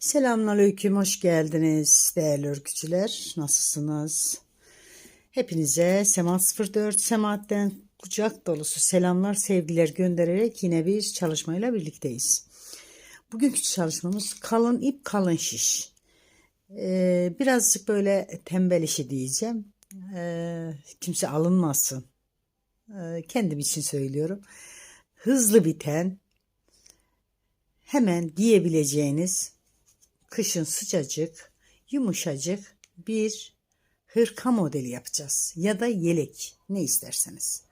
Selamünaleyküm, hoş geldiniz değerli örgücüler. Nasılsınız? Hepinize Semat 04 Semat'ten kucak dolusu selamlar, sevgiler göndererek yine bir çalışmayla birlikteyiz. Bugünkü çalışmamız kalın ip kalın şiş. Ee, birazcık böyle tembel işi diyeceğim. Ee, kimse alınmasın. Ee, kendim için söylüyorum. Hızlı biten, hemen giyebileceğiniz kışın sıcacık, yumuşacık bir hırka modeli yapacağız. Ya da yelek ne isterseniz.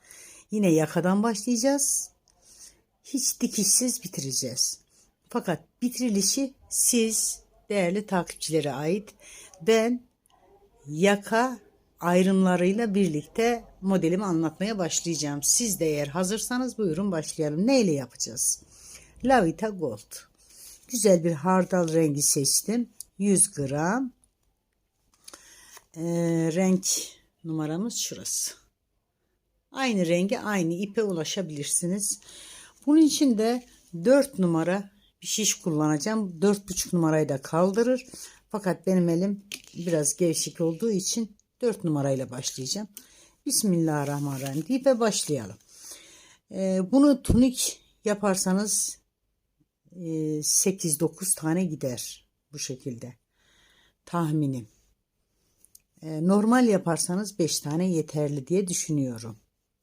Yine yakadan başlayacağız. Hiç dikişsiz bitireceğiz. Fakat bitirilişi siz değerli takipçilere ait. Ben yaka ayrımlarıyla birlikte modelimi anlatmaya başlayacağım. Siz de eğer hazırsanız buyurun başlayalım. Neyle yapacağız? Lavita Gold. Güzel bir hardal rengi seçtim. 100 gram. Ee, renk numaramız şurası. Aynı rengi aynı ipe ulaşabilirsiniz. Bunun için de 4 numara bir şiş kullanacağım. 4,5 numarayı da kaldırır. Fakat benim elim biraz gevşek olduğu için 4 numarayla başlayacağım. Bismillahirrahmanirrahim deyip başlayalım. Ee, bunu tunik yaparsanız 8-9 tane gider bu şekilde. Tahminim. Normal yaparsanız 5 tane yeterli diye düşünüyorum.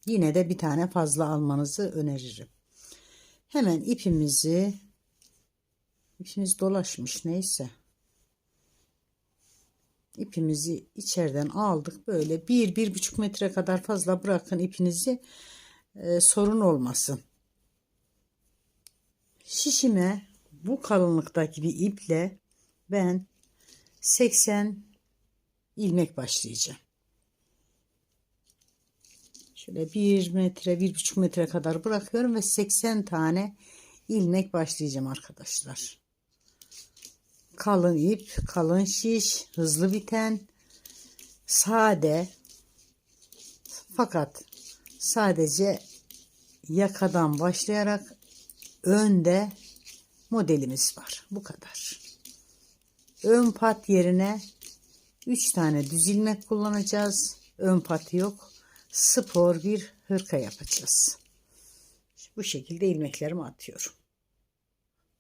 Yine de bir tane fazla almanızı öneririm. Hemen ipimizi ipimiz dolaşmış neyse. İpimizi içeriden aldık. Böyle 1-1,5 metre kadar fazla bırakın ipinizi e, sorun olmasın. Şişime bu kalınlıktaki bir iple ben 80 ilmek başlayacağım. Şöyle 1 metre, 1,5 metre kadar bırakıyorum ve 80 tane ilmek başlayacağım arkadaşlar. Kalın ip, kalın şiş, hızlı biten, sade fakat sadece yakadan başlayarak önde modelimiz var. Bu kadar. Ön pat yerine 3 tane düz ilmek kullanacağız. Ön pat yok. Spor bir hırka yapacağız. Bu şekilde ilmeklerimi atıyorum.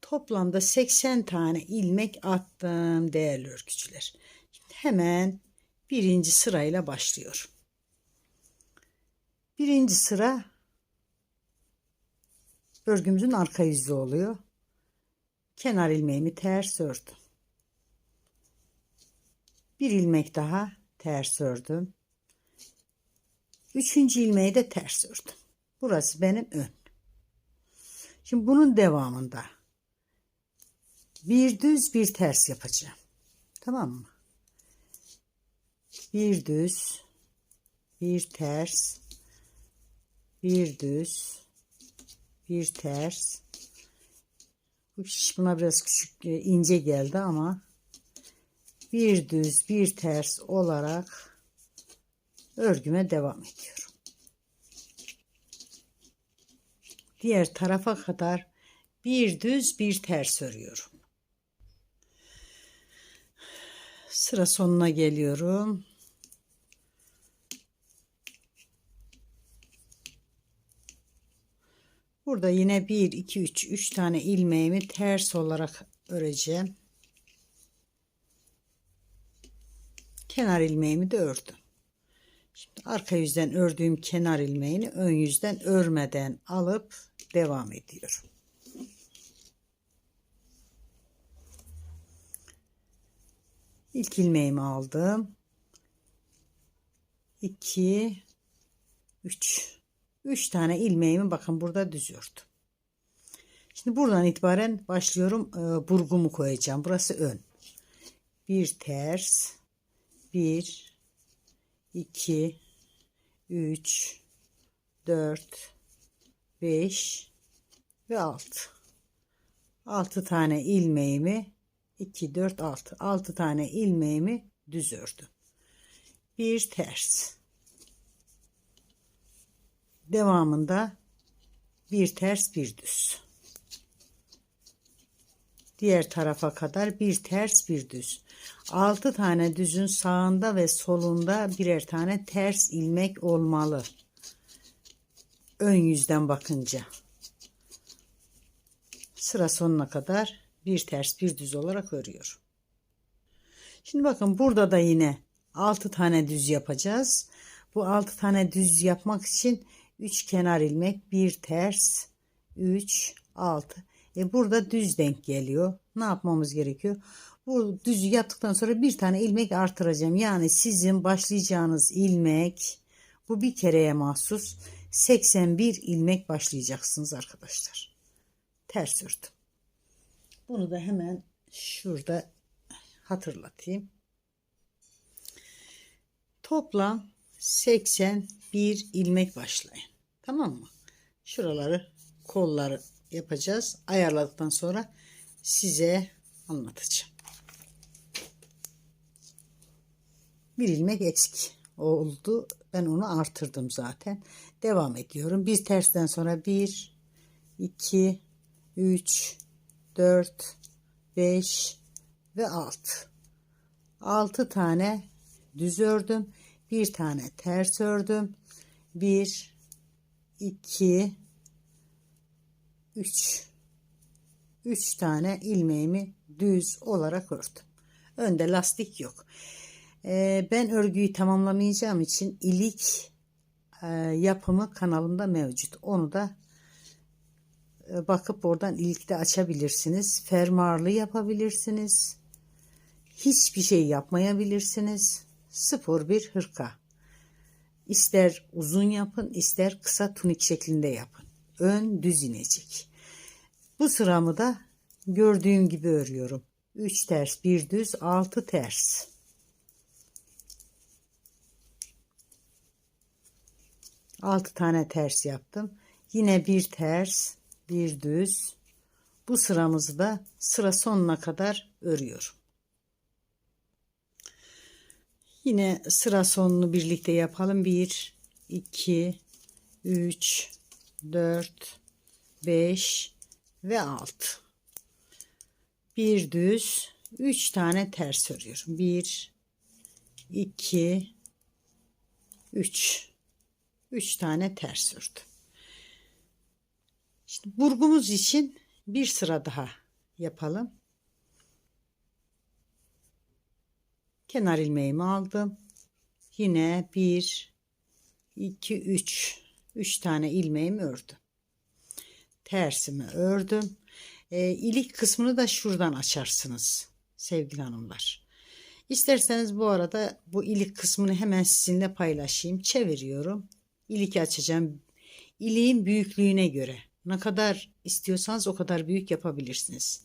Toplamda 80 tane ilmek attım değerli örgücüler. Şimdi hemen birinci sırayla başlıyorum. Birinci sıra örgümüzün arka yüzü oluyor. Kenar ilmeğimi ters ördüm. Bir ilmek daha ters ördüm. Üçüncü ilmeği de ters ördüm. Burası benim ön. Şimdi bunun devamında bir düz bir ters yapacağım. Tamam mı? Bir düz, bir ters, bir düz, bir ters. Bu buna biraz küçük e, ince geldi ama bir düz bir ters olarak örgüme devam ediyorum. Diğer tarafa kadar bir düz bir ters örüyorum. Sıra sonuna geliyorum. Burada yine 1 2 3 3 tane ilmeğimi ters olarak öreceğim. Kenar ilmeğimi de ördüm. Şimdi arka yüzden ördüğüm kenar ilmeğini ön yüzden örmeden alıp devam ediyorum. İlk ilmeğimi aldım. 2 3 3 tane ilmeğimi bakın burada düz ördüm. Şimdi buradan itibaren başlıyorum. E, burgumu koyacağım. Burası ön. Bir ters. 1 2 3 4 5 ve 6 6 tane ilmeğimi 2 4 6 6 tane ilmeğimi düz ördüm. Bir ters devamında bir ters bir düz diğer tarafa kadar bir ters bir düz. 6 tane düzün sağında ve solunda birer tane ters ilmek olmalı. Ön yüzden bakınca. Sıra sonuna kadar bir ters bir düz olarak örüyorum. Şimdi bakın burada da yine 6 tane düz yapacağız. Bu 6 tane düz yapmak için 3 kenar ilmek, bir ters, 3, 6. E burada düz denk geliyor. Ne yapmamız gerekiyor? Bu düzü yaptıktan sonra bir tane ilmek artıracağım. Yani sizin başlayacağınız ilmek bu bir kereye mahsus 81 ilmek başlayacaksınız arkadaşlar. Ters ördüm. Bunu da hemen şurada hatırlatayım. Toplam 81 ilmek başlayın. Tamam mı? Şuraları kolları yapacağız. Ayarladıktan sonra size anlatacağım. Bir ilmek eksik oldu. Ben onu artırdım zaten. Devam ediyorum. Bir tersten sonra 1 2 3 4 5 ve 6. 6 tane düz ördüm. Bir tane ters ördüm. 1 2 3 3 tane ilmeğimi düz olarak ördüm. Önde lastik yok. Ee, ben örgüyü tamamlamayacağım için ilik e, yapımı kanalımda mevcut. Onu da e, bakıp oradan ilikte açabilirsiniz. Fermuarlı yapabilirsiniz. Hiçbir şey yapmayabilirsiniz. Spor bir hırka. İster uzun yapın, ister kısa tunik şeklinde yapın. Ön düz inecek. Bu sıramı da gördüğüm gibi örüyorum. 3 ters, 1 düz, 6 ters. Altı tane ters yaptım. Yine bir ters, bir düz. Bu sıramızı da sıra sonuna kadar örüyorum. Yine sıra sonunu birlikte yapalım. 1, 2, 3, 4, 5 ve 6. Bir düz, 3 tane ters örüyorum. 1, 2, 3. 3 tane ters ördüm. Şimdi burgumuz için bir sıra daha yapalım. Kenar ilmeğimi aldım. Yine 1 2 3 3 tane ilmeğimi ördüm. Tersimi ördüm. E, ilik kısmını da şuradan açarsınız sevgili hanımlar. İsterseniz bu arada bu ilik kısmını hemen sizinle paylaşayım. Çeviriyorum. İlik açacağım. İliğin büyüklüğüne göre ne kadar istiyorsanız o kadar büyük yapabilirsiniz.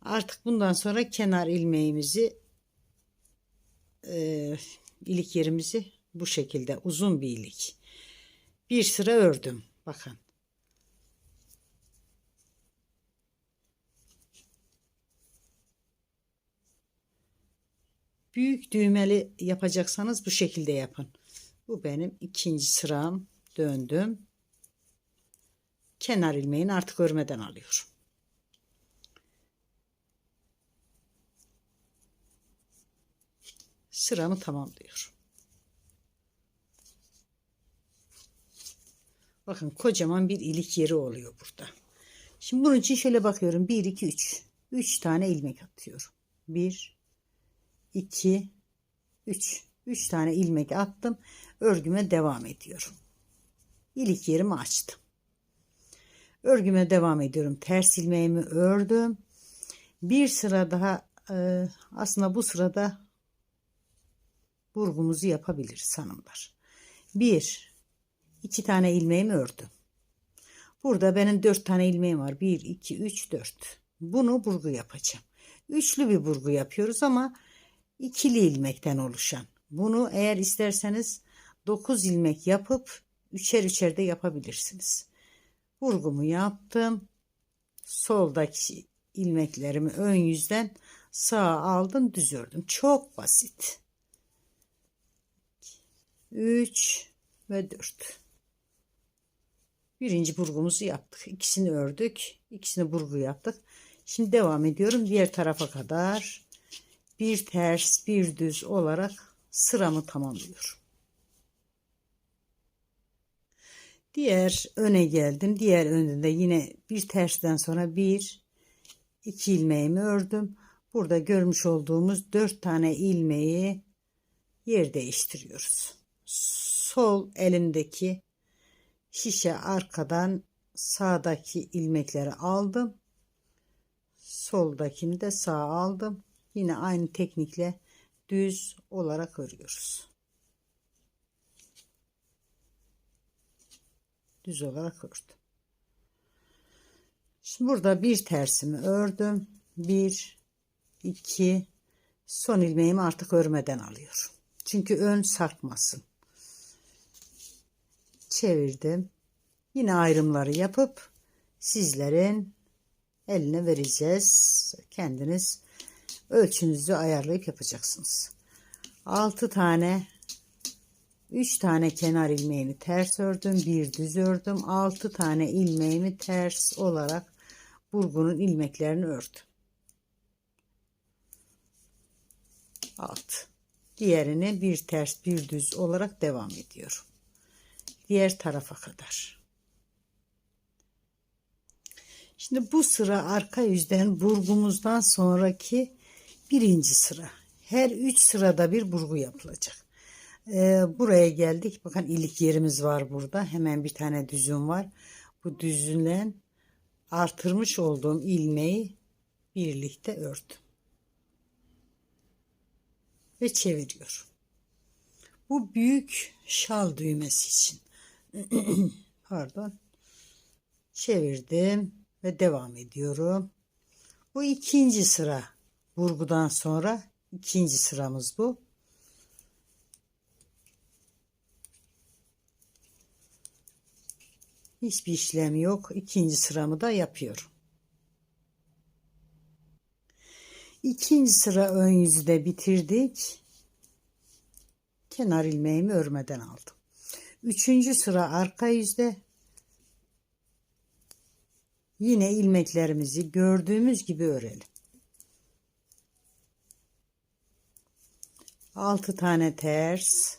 Artık bundan sonra kenar ilmeğimizi e, ilik yerimizi bu şekilde uzun bir ilik. Bir sıra ördüm. Bakın. Büyük düğmeli yapacaksanız bu şekilde yapın. Bu benim ikinci sıram. Döndüm. Kenar ilmeğini artık örmeden alıyorum. Sıramı tamamlıyorum. Bakın kocaman bir ilik yeri oluyor burada. Şimdi bunun için şöyle bakıyorum. 1, 2, 3. 3 tane ilmek atıyorum. 1, 2, 3. 3 tane ilmek attım. Örgüme devam ediyorum. İlik yerimi açtım. Örgüme devam ediyorum. Ters ilmeğimi ördüm. Bir sıra daha e, aslında bu sırada burgumuzu yapabiliriz hanımlar. Bir, iki tane ilmeğimi ördüm. Burada benim dört tane ilmeğim var. Bir, iki, üç, dört. Bunu burgu yapacağım. Üçlü bir burgu yapıyoruz ama ikili ilmekten oluşan. Bunu eğer isterseniz 9 ilmek yapıp üçer üçer de yapabilirsiniz. Vurgumu yaptım. Soldaki ilmeklerimi ön yüzden sağa aldım düz ördüm. Çok basit. 3 ve 4. Birinci burgumuzu yaptık. İkisini ördük. ikisini burgu yaptık. Şimdi devam ediyorum diğer tarafa kadar. Bir ters bir düz olarak sıramı tamamlıyorum. Diğer öne geldim. Diğer önünde yine bir tersten sonra bir iki ilmeğimi ördüm. Burada görmüş olduğumuz dört tane ilmeği yer değiştiriyoruz. Sol elimdeki şişe arkadan sağdaki ilmekleri aldım. Soldakini de sağ aldım. Yine aynı teknikle düz olarak örüyoruz. Düz olarak ördüm. Şimdi burada bir tersimi ördüm. Bir, iki, son ilmeğimi artık örmeden alıyorum. Çünkü ön sarkmasın. Çevirdim. Yine ayrımları yapıp sizlerin eline vereceğiz. Kendiniz ölçünüzü ayarlayıp yapacaksınız. 6 tane 3 tane kenar ilmeğimi ters ördüm. Bir düz ördüm. 6 tane ilmeğimi ters olarak burgunun ilmeklerini ördüm. Alt. Diğerini bir ters bir düz olarak devam ediyorum. Diğer tarafa kadar. Şimdi bu sıra arka yüzden burgumuzdan sonraki birinci sıra. Her üç sırada bir burgu yapılacak. Ee, buraya geldik. Bakın ilik yerimiz var burada. Hemen bir tane düzüm var. Bu düzünle artırmış olduğum ilmeği birlikte ördüm. Ve çeviriyorum. Bu büyük şal düğmesi için. Pardon. Çevirdim ve devam ediyorum. Bu ikinci sıra. Vurgudan sonra ikinci sıramız bu. Hiçbir işlem yok. İkinci sıramı da yapıyorum. İkinci sıra ön yüzü de bitirdik. Kenar ilmeğimi örmeden aldım. Üçüncü sıra arka yüzde yine ilmeklerimizi gördüğümüz gibi örelim. 6 tane ters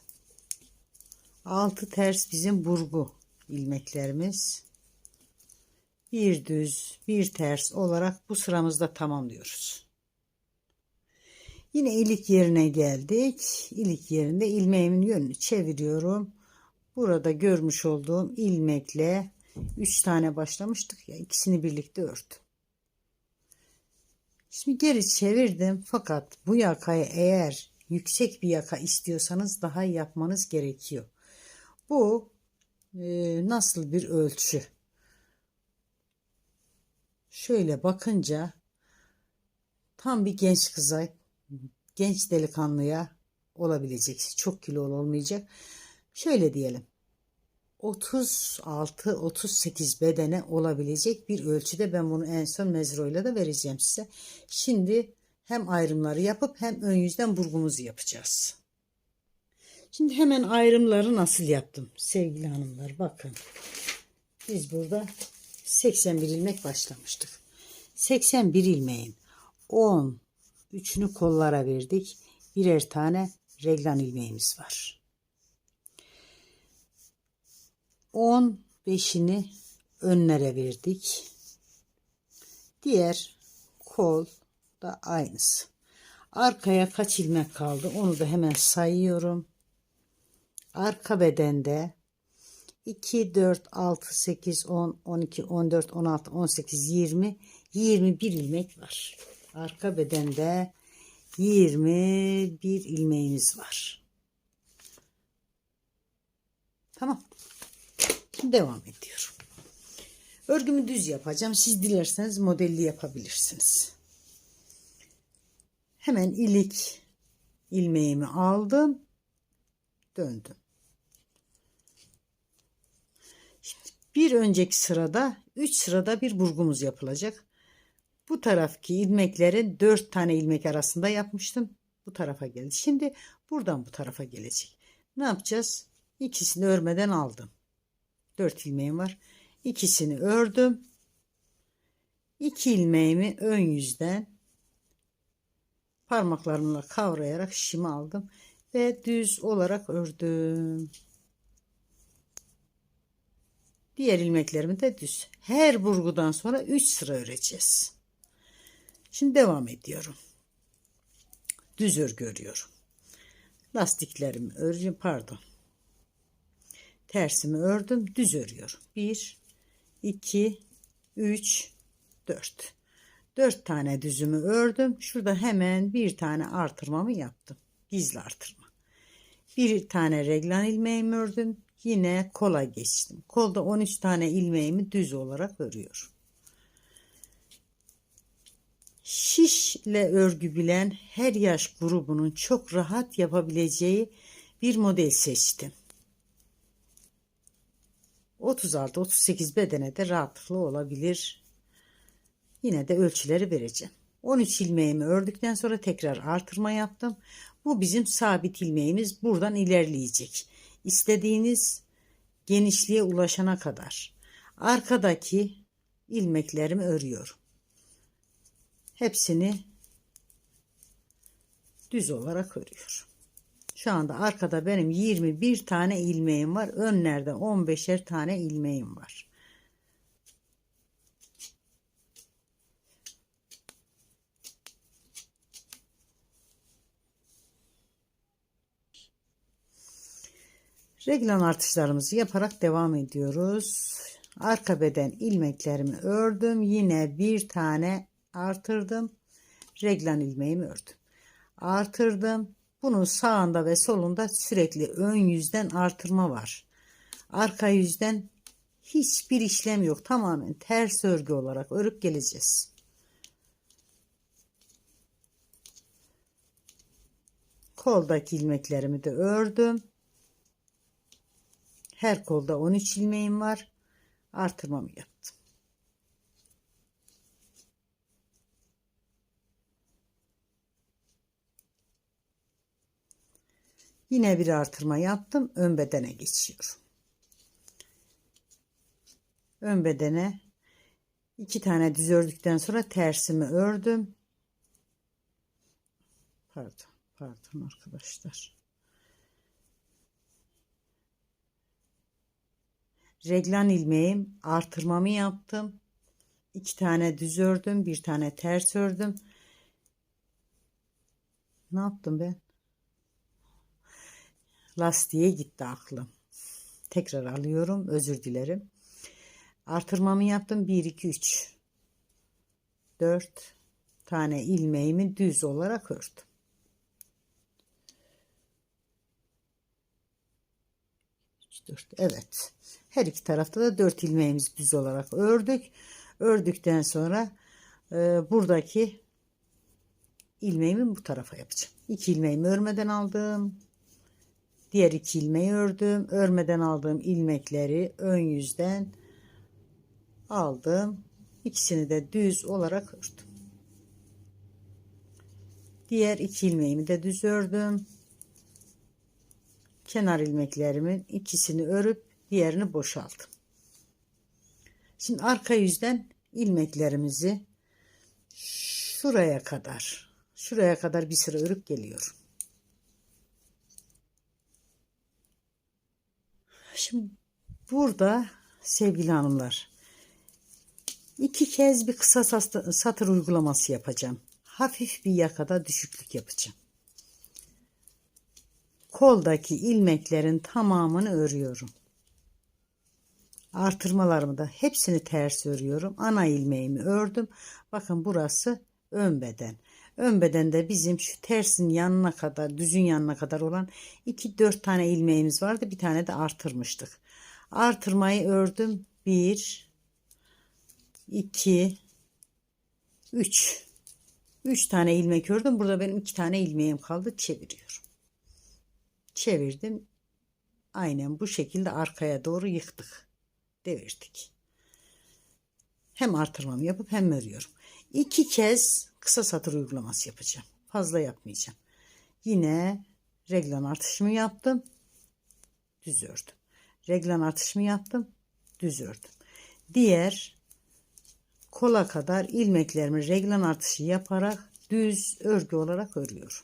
6 ters bizim burgu ilmeklerimiz bir düz bir ters olarak bu sıramızda tamamlıyoruz. Yine ilik yerine geldik. İlik yerinde ilmeğimin yönünü çeviriyorum. Burada görmüş olduğum ilmekle 3 tane başlamıştık ya ikisini birlikte ördüm. Şimdi geri çevirdim fakat bu yakayı eğer yüksek bir yaka istiyorsanız daha yapmanız gerekiyor. Bu e, nasıl bir ölçü? Şöyle bakınca tam bir genç kıza, genç delikanlıya olabilecek. Çok kilolu olmayacak. Şöyle diyelim. 36-38 bedene olabilecek bir ölçüde ben bunu en son mezroyla da vereceğim size. Şimdi hem ayrımları yapıp hem ön yüzden burgumuzu yapacağız. Şimdi hemen ayrımları nasıl yaptım sevgili hanımlar bakın. Biz burada 81 ilmek başlamıştık. 81 ilmeğin 10 üçünü kollara verdik. Birer tane reglan ilmeğimiz var. 15'ini önlere verdik. Diğer kol da aynısı. Arkaya kaç ilmek kaldı onu da hemen sayıyorum. Arka bedende 2, 4, 6, 8, 10, 12, 14, 16, 18, 20, 21 ilmek var. Arka bedende 21 ilmeğimiz var. Tamam. Devam ediyorum. Örgümü düz yapacağım. Siz dilerseniz modelli yapabilirsiniz. Hemen ilik ilmeğimi aldım. Döndüm. Şimdi bir önceki sırada 3 sırada bir burgumuz yapılacak. Bu taraftaki ilmekleri 4 tane ilmek arasında yapmıştım. Bu tarafa geldi. Şimdi buradan bu tarafa gelecek. Ne yapacağız? İkisini örmeden aldım. 4 ilmeğim var. İkisini ördüm. iki ilmeğimi ön yüzden parmaklarımla kavrayarak şişimi aldım ve düz olarak ördüm. Diğer ilmeklerimi de düz. Her burgudan sonra 3 sıra öreceğiz. Şimdi devam ediyorum. Düz örgü örüyorum. Lastiklerimi öreceğim. Pardon. Tersimi ördüm. Düz örüyorum. 1, 2, 3, 4. 4 tane düzümü ördüm. Şurada hemen bir tane artırmamı yaptım. Gizli artırma. Bir tane reglan ilmeğimi ördüm. Yine kola geçtim. Kolda 13 tane ilmeğimi düz olarak örüyorum. Şişle örgü bilen her yaş grubunun çok rahat yapabileceği bir model seçtim. 36-38 bedene de rahatlıkla olabilir. Yine de ölçüleri vereceğim. 13 ilmeğimi ördükten sonra tekrar artırma yaptım. Bu bizim sabit ilmeğimiz. Buradan ilerleyecek. İstediğiniz genişliğe ulaşana kadar. Arkadaki ilmeklerimi örüyorum. Hepsini düz olarak örüyorum. Şu anda arkada benim 21 tane ilmeğim var. Önlerde 15'er tane ilmeğim var. Reglan artışlarımızı yaparak devam ediyoruz. Arka beden ilmeklerimi ördüm. Yine bir tane artırdım. Reglan ilmeğimi ördüm. Artırdım. Bunun sağında ve solunda sürekli ön yüzden artırma var. Arka yüzden hiçbir işlem yok. Tamamen ters örgü olarak örüp geleceğiz. Koldaki ilmeklerimi de ördüm. Her kolda 13 ilmeğim var. Artırmamı yaptım. Yine bir artırma yaptım. Ön bedene geçiyorum. Ön bedene iki tane düz ördükten sonra tersimi ördüm. Pardon, pardon arkadaşlar. reglan ilmeğim artırmamı yaptım. İki tane düz ördüm, bir tane ters ördüm. Ne yaptım ben? Lastiğe gitti aklım. Tekrar alıyorum, özür dilerim. Artırmamı yaptım. 1 2 3 4 tane ilmeğimi düz olarak ördüm. Dört. Evet. Her iki tarafta da dört ilmeğimizi düz olarak ördük. Ördükten sonra e, buradaki ilmeğimi bu tarafa yapacağım. İki ilmeğimi örmeden aldım. Diğer iki ilmeği ördüm. Örmeden aldığım ilmekleri ön yüzden aldım. İkisini de düz olarak ördüm. Diğer iki ilmeğimi de düz ördüm. Kenar ilmeklerimin ikisini örüp diğerini boşalttım. Şimdi arka yüzden ilmeklerimizi şuraya kadar şuraya kadar bir sıra örüp geliyorum. Şimdi burada sevgili hanımlar iki kez bir kısa satır uygulaması yapacağım. Hafif bir yakada düşüklük yapacağım. Koldaki ilmeklerin tamamını örüyorum. Artırmalarımı da hepsini ters örüyorum. Ana ilmeğimi ördüm. Bakın burası ön beden. Ön bedende bizim şu tersin yanına kadar, düzün yanına kadar olan 2-4 tane ilmeğimiz vardı. Bir tane de artırmıştık. Artırmayı ördüm. 1 2 3 3 tane ilmek ördüm. Burada benim 2 tane ilmeğim kaldı. Çeviriyorum. Çevirdim. Aynen bu şekilde arkaya doğru yıktık. Devirdik. Hem artırmamı yapıp hem örüyorum. İki kez kısa satır uygulaması yapacağım. Fazla yapmayacağım. Yine reglan artışımı yaptım. Düz ördüm. Reglan artışımı yaptım. Düz ördüm. Diğer kola kadar ilmeklerimi reglan artışı yaparak düz örgü olarak örüyorum.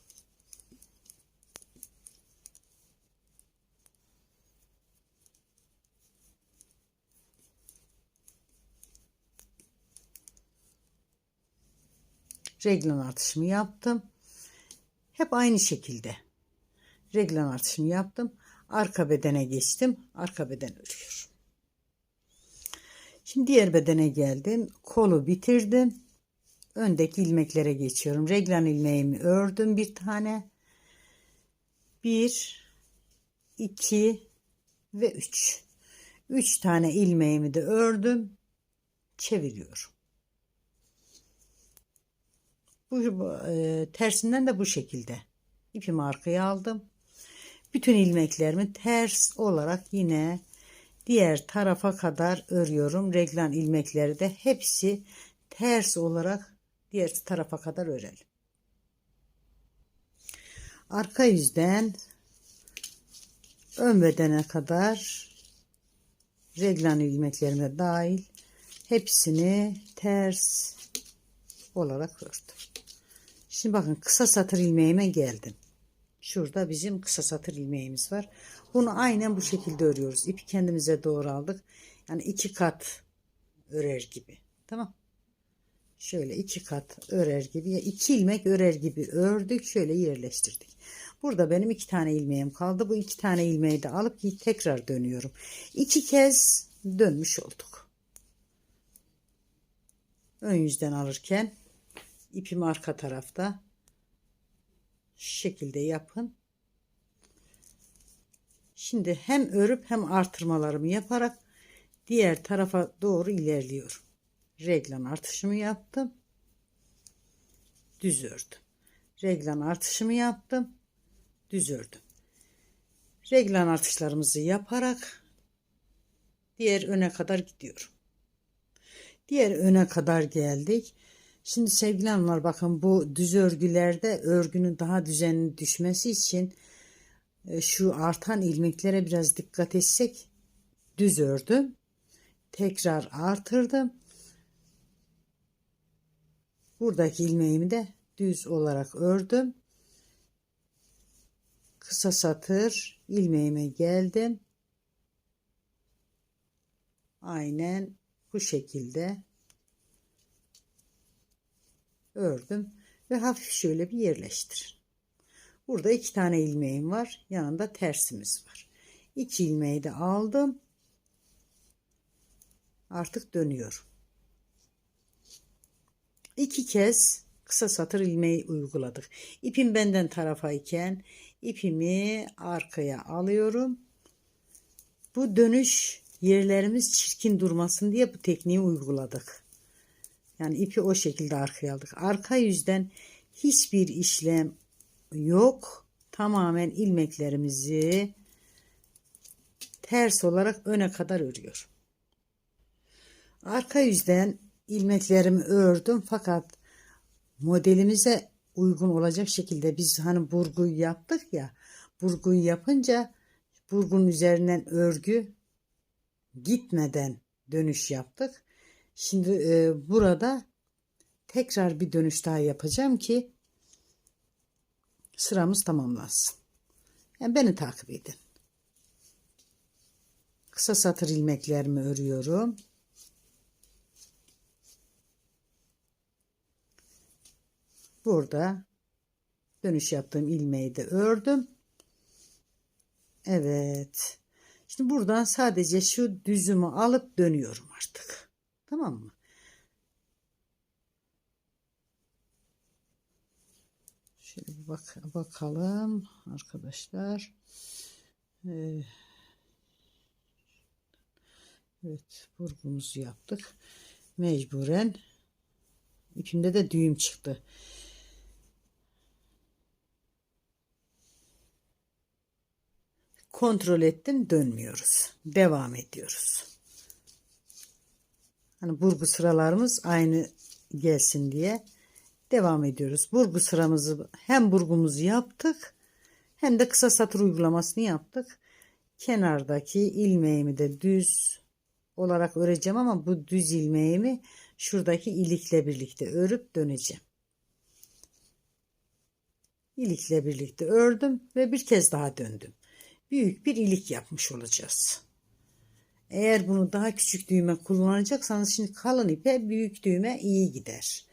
Reglan artışımı yaptım. Hep aynı şekilde. Reglan artışımı yaptım. Arka bedene geçtim. Arka beden örüyorum. Şimdi diğer bedene geldim. Kolu bitirdim. Öndeki ilmeklere geçiyorum. Reglan ilmeğimi ördüm bir tane. Bir, iki ve üç. Üç tane ilmeğimi de ördüm. Çeviriyorum. Bu, e, tersinden de bu şekilde. İpimi arkaya aldım. Bütün ilmeklerimi ters olarak yine diğer tarafa kadar örüyorum. Reglan ilmekleri de hepsi ters olarak diğer tarafa kadar örelim. Arka yüzden ön bedene kadar reglan ilmeklerime dahil hepsini ters olarak ördüm. Şimdi bakın kısa satır ilmeğime geldim. Şurada bizim kısa satır ilmeğimiz var. Bunu aynen bu şekilde örüyoruz. İpi kendimize doğru aldık. Yani iki kat örer gibi. Tamam. Şöyle iki kat örer gibi. İki ilmek örer gibi ördük. Şöyle yerleştirdik. Burada benim iki tane ilmeğim kaldı. Bu iki tane ilmeği de alıp tekrar dönüyorum. İki kez dönmüş olduk. Ön yüzden alırken ipim arka tarafta şu şekilde yapın. Şimdi hem örüp hem artırmalarımı yaparak diğer tarafa doğru ilerliyorum. Reglan artışımı yaptım. Düz ördüm. Reglan artışımı yaptım. Düz ördüm. Reglan artışlarımızı yaparak diğer öne kadar gidiyorum. Diğer öne kadar geldik. Şimdi sevgili hanımlar bakın bu düz örgülerde örgünün daha düzenli düşmesi için e, şu artan ilmeklere biraz dikkat etsek düz ördüm. Tekrar artırdım. Buradaki ilmeğimi de düz olarak ördüm. Kısa satır ilmeğime geldim. Aynen bu şekilde ördüm ve hafif şöyle bir yerleştir. Burada iki tane ilmeğim var. Yanında tersimiz var. İki ilmeği de aldım. Artık dönüyorum. İki kez kısa satır ilmeği uyguladık. İpim benden tarafa iken ipimi arkaya alıyorum. Bu dönüş yerlerimiz çirkin durmasın diye bu tekniği uyguladık. Yani ipi o şekilde arkaya aldık. Arka yüzden hiçbir işlem yok. Tamamen ilmeklerimizi ters olarak öne kadar örüyor. Arka yüzden ilmeklerimi ördüm fakat modelimize uygun olacak şekilde biz hani burguyu yaptık ya burguyu yapınca burgunun üzerinden örgü gitmeden dönüş yaptık. Şimdi e, burada tekrar bir dönüş daha yapacağım ki sıramız tamamlansın. Yani beni takip edin. Kısa satır ilmeklerimi örüyorum. Burada dönüş yaptığım ilmeği de ördüm. Evet. Şimdi buradan sadece şu düzümü alıp dönüyorum artık. Tamam mı? Şöyle bir bak bakalım arkadaşlar. Ee, evet burgumuzu yaptık. Mecburen ipimde de düğüm çıktı. Kontrol ettim dönmüyoruz. Devam ediyoruz. Hani burgu sıralarımız aynı gelsin diye devam ediyoruz. Burgu sıramızı hem burgumuzu yaptık hem de kısa satır uygulamasını yaptık. Kenardaki ilmeğimi de düz olarak öreceğim ama bu düz ilmeğimi şuradaki ilikle birlikte örüp döneceğim. İlikle birlikte ördüm ve bir kez daha döndüm. Büyük bir ilik yapmış olacağız. Eğer bunu daha küçük düğme kullanacaksanız şimdi kalın ipe büyük düğme iyi gider.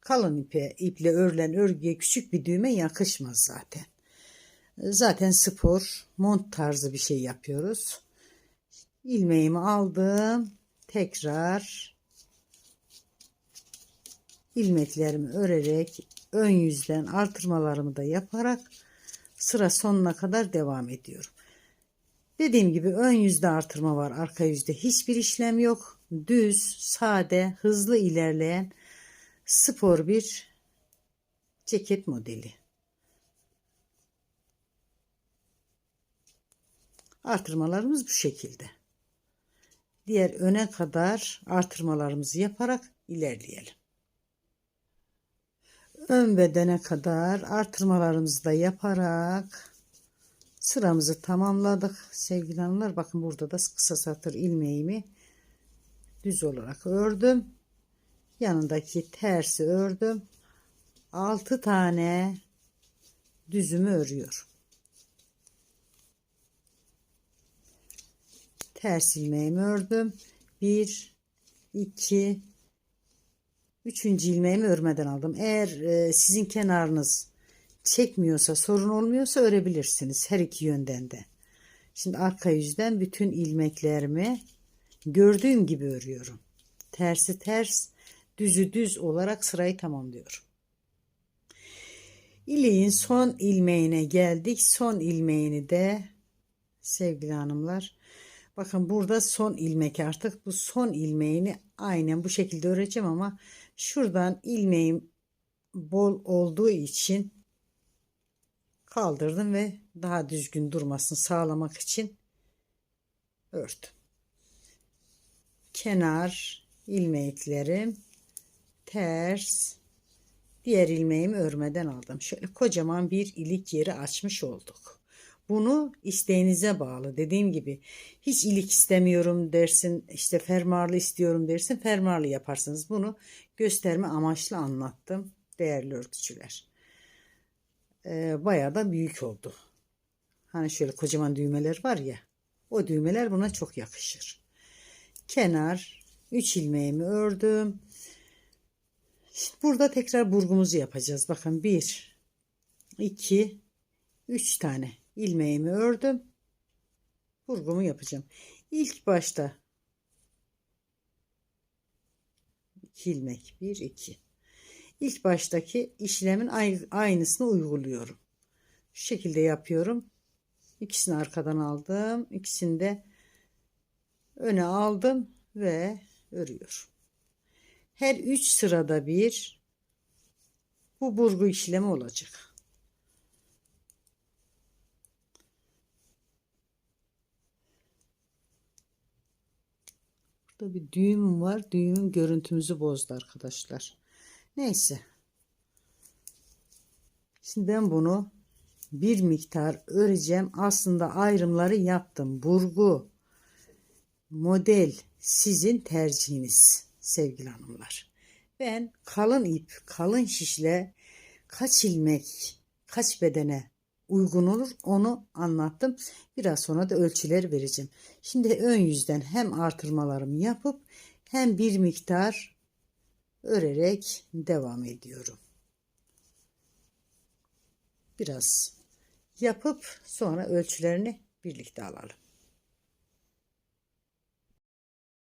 Kalın ipe iple örülen örgüye küçük bir düğme yakışmaz zaten. Zaten spor mont tarzı bir şey yapıyoruz. İlmeğimi aldım. Tekrar ilmeklerimi örerek ön yüzden artırmalarımı da yaparak sıra sonuna kadar devam ediyorum. Dediğim gibi ön yüzde artırma var. Arka yüzde hiçbir işlem yok. Düz, sade, hızlı ilerleyen spor bir ceket modeli. Artırmalarımız bu şekilde. Diğer öne kadar artırmalarımızı yaparak ilerleyelim. Ön bedene kadar artırmalarımızı da yaparak sıramızı tamamladık sevgili hanımlar. Bakın burada da kısa satır ilmeğimi düz olarak ördüm. Yanındaki tersi ördüm. 6 tane düzümü örüyorum. Ters ilmeğimi ördüm. 1 2 Üçüncü ilmeğimi örmeden aldım. Eğer e, sizin kenarınız çekmiyorsa, sorun olmuyorsa örebilirsiniz her iki yönden de. Şimdi arka yüzden bütün ilmeklerimi gördüğüm gibi örüyorum. Tersi ters, düzü düz olarak sırayı tamamlıyorum. İliğin son ilmeğine geldik. Son ilmeğini de sevgili hanımlar bakın burada son ilmek artık bu son ilmeğini aynen bu şekilde öreceğim ama şuradan ilmeğim bol olduğu için kaldırdım ve daha düzgün durmasını sağlamak için ördüm. Kenar ilmeklerim ters diğer ilmeğimi örmeden aldım. Şöyle kocaman bir ilik yeri açmış olduk. Bunu isteğinize bağlı. Dediğim gibi hiç ilik istemiyorum dersin, işte fermuarlı istiyorum dersin, fermuarlı yaparsınız. Bunu gösterme amaçlı anlattım değerli örtücüler. Ee, bayağı da büyük oldu. Hani şöyle kocaman düğmeler var ya, o düğmeler buna çok yakışır. Kenar 3 ilmeğimi ördüm. Şimdi burada tekrar burgumuzu yapacağız. Bakın 1 2 3 tane ilmeğimi ördüm. Burgumu yapacağım. İlk başta 2 ilmek 1 2 İlk baştaki işlemin aynısını uyguluyorum. Şu şekilde yapıyorum. İkisini arkadan aldım. İkisini de öne aldım ve örüyorum. Her üç sırada bir bu burgu işlemi olacak. Burada bir düğüm var. Düğümün görüntümüzü bozdu arkadaşlar. Neyse. Şimdi ben bunu bir miktar öreceğim. Aslında ayrımları yaptım. Burgu, model sizin tercihiniz sevgili hanımlar. Ben kalın ip, kalın şişle kaç ilmek, kaç bedene uygun olur onu anlattım. Biraz sonra da ölçüler vereceğim. Şimdi ön yüzden hem artırmalarımı yapıp hem bir miktar örerek devam ediyorum. Biraz yapıp sonra ölçülerini birlikte alalım.